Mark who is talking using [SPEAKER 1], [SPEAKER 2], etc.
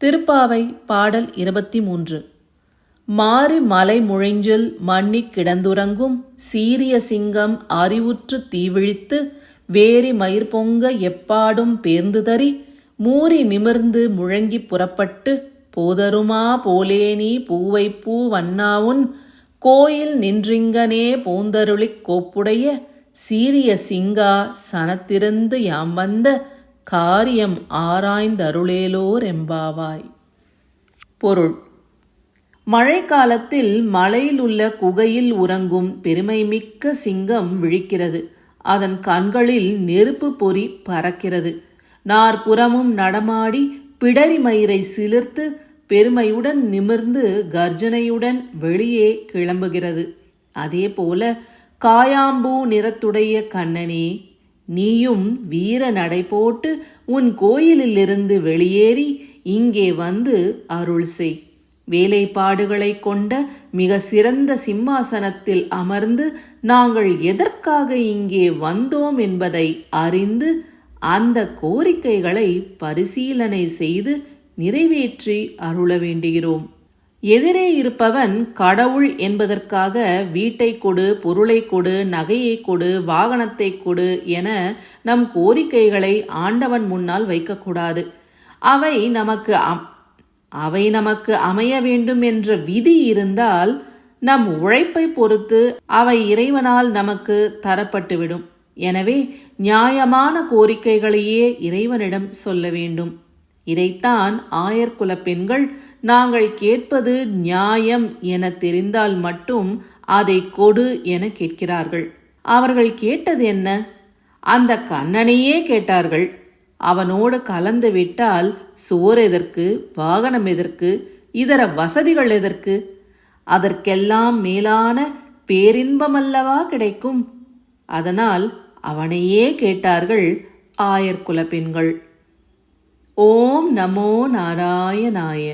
[SPEAKER 1] திருப்பாவை பாடல் இருபத்தி மூன்று மாறி மலை முழைஞ்சில் மண்ணிக் கிடந்துறங்கும் சீரிய சிங்கம் அறிவுற்று தீவிழித்து வேரி மயிர் பொங்க எப்பாடும் பேர்ந்துதறி மூறி நிமிர்ந்து முழங்கிப் புறப்பட்டு போதருமா போலேனி பூவைப்பூ வண்ணாவுன் கோயில் நின்றிங்கனே பூந்தருளிக் கோப்புடைய சீரிய சிங்கா சனத்திருந்து யாம் வந்த காரியம் ஆராய்ந்தருளேலோர் எம்பாவாய் பொருள். மழைக்காலத்தில் மலையில் உள்ள குகையில் உறங்கும் பெருமை மிக்க சிங்கம் விழிக்கிறது. அதன் கண்களில் நெருப்பு பொறி பறக்கிறது. நாற்புறமும் நடமாடி பிடரி மயிரை சிலிர்த்து பெருமையுடன் நிமிர்ந்து கர்ஜனையுடன் வெளியே கிளம்புகிறது. அதேபோல காயாம்பூ நிறத்துடைய கண்ணனே நீயும் வீர நடை போட்டு உன் கோயிலிலிருந்து வெளியேறி இங்கே வந்து அருள் செய். வேலைப்பாடுகளை கொண்ட மிக சிறந்த சிம்மாசனத்தில் அமர்ந்து நாங்கள் எதற்காக இங்கே வந்தோம் என்பதை அறிந்து அந்த கோரிக்கைகளை பரிசீலனை செய்து நிறைவேற்றி அருள வேண்டுகிறோம். எதிரே இருப்பவன் கடவுள் என்பதற்காக வீட்டை கொடு பொருளை கொடு நகையை கொடு வாகனத்தை கொடு என நம் கோரிக்கைகளை ஆண்டவன் முன்னால் வைக்கக்கூடாது. அவை நமக்கு அவை நமக்கு அமைய வேண்டும் என்ற விதி இருந்தால் நம் உழைப்பை பொறுத்து அவை இறைவனால் நமக்கு தரப்பட்டுவிடும். எனவே நியாயமான கோரிக்கைகளையே இறைவனிடம் சொல்ல வேண்டும். இதைத்தான் ஆயர்குல பெண்கள் நாங்கள் கேட்பது நியாயம் என தெரிந்தால் மட்டும் அதை கொடு என கேட்கிறார்கள். அவர்கள் கேட்டது என்ன? அந்த கண்ணனையே கேட்டார்கள். அவனோடு கலந்து விட்டால் சோர் எதற்கு வாகனம் எதற்கு இதர வசதிகள் எதற்கு? அதற்கெல்லாம் மேலான பேரின்பமல்லவா கிடைக்கும்? அதனால் அவனையே கேட்டார்கள் ஆயர்குல பெண்கள். ஓம் நமோ நாராயணாய.